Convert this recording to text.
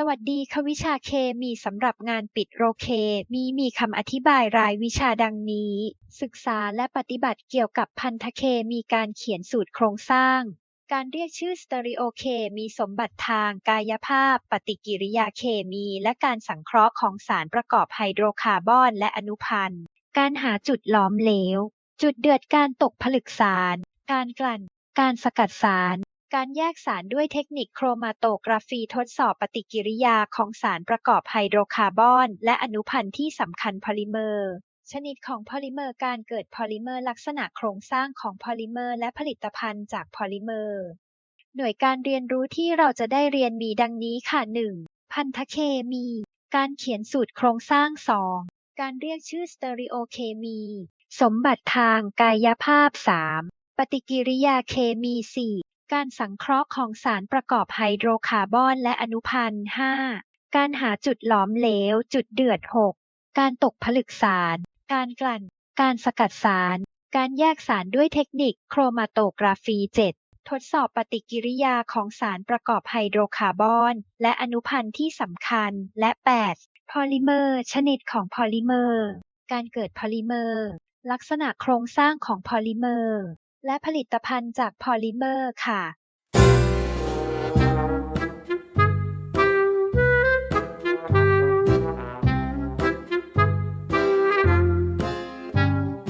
สวัสดีค่ะวิชาเคมีสำหรับงานปิดโรเค มีมีคำอธิบายรายวิชาดังนี้ ศึกษาและปฏิบัติเกี่ยวกับพันธเคมีการเขียนสูตรโครงสร้าง การเรียกชื่อสเตอริโอเคมีสมบัติทางกายภาพ ปฏิกิริยาเคมี และการสังเคราะห์ของสารประกอบไฮโดรคาร์บอนและอนุพันธ์ การหาจุดหลอมเหลว จุดเดือดการตกผลึกสาร การกลั่น การสกัดสาร การแยกสารด้วยเทคนิคโครมาโตกราฟีทดสอบปฏิกิริยาของสารประกอบไฮโดรคาร์บอนและอนุพันธ์ที่สำคัญพอลิเมอร์ ชนิดของพอลิเมอร์การเกิดพอลิเมอร์ลักษณะโครงสร้างของพอลิเมอร์และผลิตภัณฑ์จากพอลิเมอร์ หน่วยการเรียนรู้ที่เราจะได้เรียนมีดังนี้ค่ะ 1. พันธเคมี การเขียนสูตรโครงสร้าง 2. การเรียกชื่อสเตอริโอเคมี สมบัติทางกายภาพ 3. ปฏิกิริยาเคมี 4. การสังเคราะห์ของสารประกอบไฮโดรคาร์บอนและอนุพันธ์ 5. การหาจุดหลอมเหลว จุดเดือด 6. การตกผลึกสาร การกลั่น การสกัดสาร การแยกสารด้วยเทคนิคโครมาโตกราฟี 7. ทดสอบปฏิกิริยาของสารประกอบไฮโดรคาร์บอนและอนุพันธ์ที่สำคัญ และ 8. พอลิเมอร์ ชนิดของพอลิเมอร์ การเกิดพอลิเมอร์ ลักษณะโครงสร้างของพอลิเมอร์ และผลิตภัณฑ์จากพอลิเมอร์ค่ะ